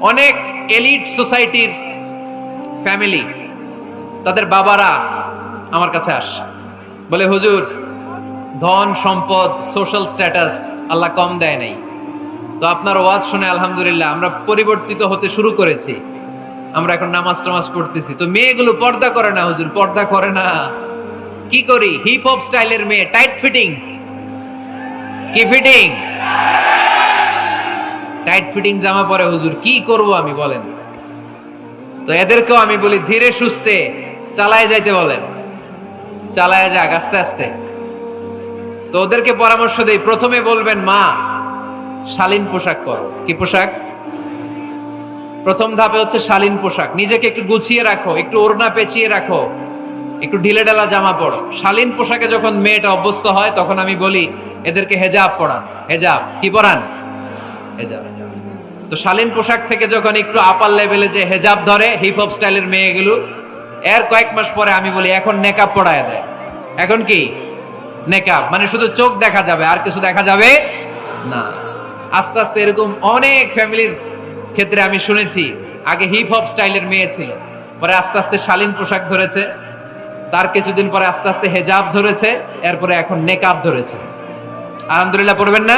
অনেক এলিট সোসাইটির ফ্যামিলি, তাদের বাবারা আমার কাছে আস। বলে, হুজুর, ধন, সম্পদ সোশ্যাল স্ট্যাটাস আল্লাহ কম দেয় নাই। তো আপনার ওয়াজ শুনে আলহামদুলিল্লাহ আমরা পরিবর্তিত হতে শুরু করেছি। আমরা এখন নামাজ টামাজ পড়তেছি। তো মেয়েগুলো পর্দা করে না, হুজুর, পর্দা করে না। কি করি? হিপ হপ স্টাইলের মেয়ে টাইট ফিটিং কি ফিটিং টাইট ফিটিং জামা পরে হুজুর, কি করব আমি বলেন? তো এদেরকেও আমি বলি, ধীরে সুস্থে চালায় যাইতে বলেন। চালায় যাক, আস্তে আস্তে। তো ওদেরকে পরামর্শ দেই, প্রথমে বলবেন, মা, শালীন পোশাক করো কি পোশাক? প্রথম ধাপে হচ্ছে শালীন পোশাক। নিজেকে একটু গুছিয়ে রাখো, একটু ওড়না পেঁচিয়ে রাখো, একটু ঢিলে ঢালা জামা পড়ো শালীন পোশাকে যখন মেয়েটা অভ্যস্ত হয়, তখন আমি বলি, এদেরকে হেজাব পরান, হেজাব, কি পরান? হেজাব। তো শালীন পোশাক থেকে যখন একটু আপার লেভেলে যে হেজাব ধরে হিপ হপ স্টাইলের মেয়েগুলো, এর কয়েক মাস পরে আমি বলি, এখন নেকাব পড়ায় দেয়। এখন কি? নেকাব। মানে শুধু চোখ দেখা যাবে, আর কিছু দেখা যাবে না। আস্তে আস্তে এরকম অনেক ফ্যামিলির ক্ষেত্রে আমি শুনেছি, আগে হিপ হপ স্টাইলের মেয়ে ছিল, পরে আস্তে আস্তে শালীন পোশাক ধরেছে, তার কিছুদিন পরে আস্তে আস্তে হেজাব ধরেছে, এরপরে এখন নেকাব ধরেছে। আলহামদুলিল্লাহ, পড়বেন না?